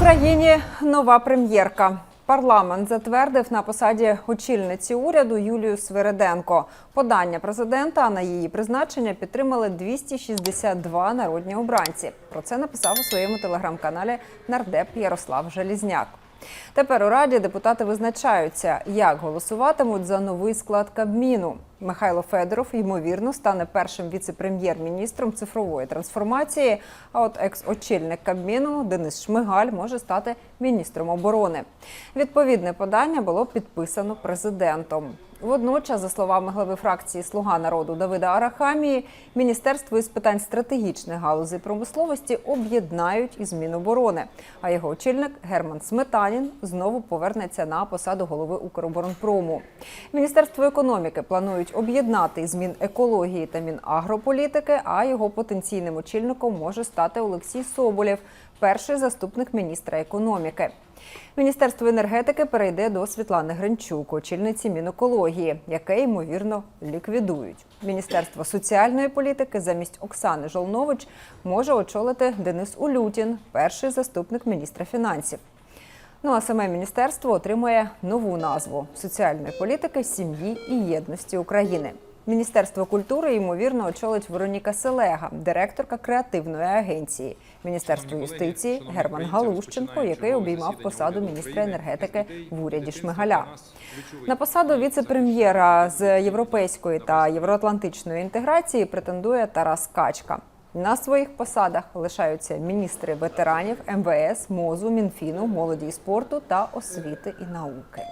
Україні нова прем'єрка. Парламент затвердив на посаді очільниці уряду Юлію Свириденко. Подання президента на її призначення підтримали 262 народні обранці. Про це написав у своєму телеграм-каналі нардеп Ярослав Желізняк. Тепер у раді депутати визначаються, як голосуватимуть за новий склад Кабміну. Михайло Федоров ймовірно стане першим віце-прем'єр-міністром цифрової трансформації. А от екс-очільник Кабміну Денис Шмигаль може стати міністром оборони. Відповідне подання було підписано президентом. Водночас, за словами глави фракції Слуга народу Давида Арахамії, міністерство із питань стратегічних галузей промисловості об'єднають із Міноборони. А його очільник Герман Сметанін знову повернеться на посаду голови Укроборонпрому. Міністерство економіки планують об'єднати із Мінекології та Мінагрополітики, а його потенційним очільником може стати Олексій Соболєв, перший заступник міністра економіки. Міністерство енергетики перейде до Світлани Гринчук, очільниці Мінекології, яке ймовірно ліквідують. Міністерство соціальної політики замість Оксани Жолнович може очолити Денис Улютін, перший заступник міністра фінансів. Ну а саме міністерство отримує нову назву соціальної політики, сім'ї і єдності України. Міністерство культури ймовірно очолить Вероніка Селега, директорка креативної агенції. Міністерство юстиції Герман Галущенко, який обіймав посаду міністра енергетики в уряді Шмигаля. На посаду віце-прем'єра з європейської та євроатлантичної інтеграції претендує Тарас Качка. На своїх посадах лишаються міністри ветеранів, МВС, МОЗу, Мінфіну, молоді і спорту та освіти і науки.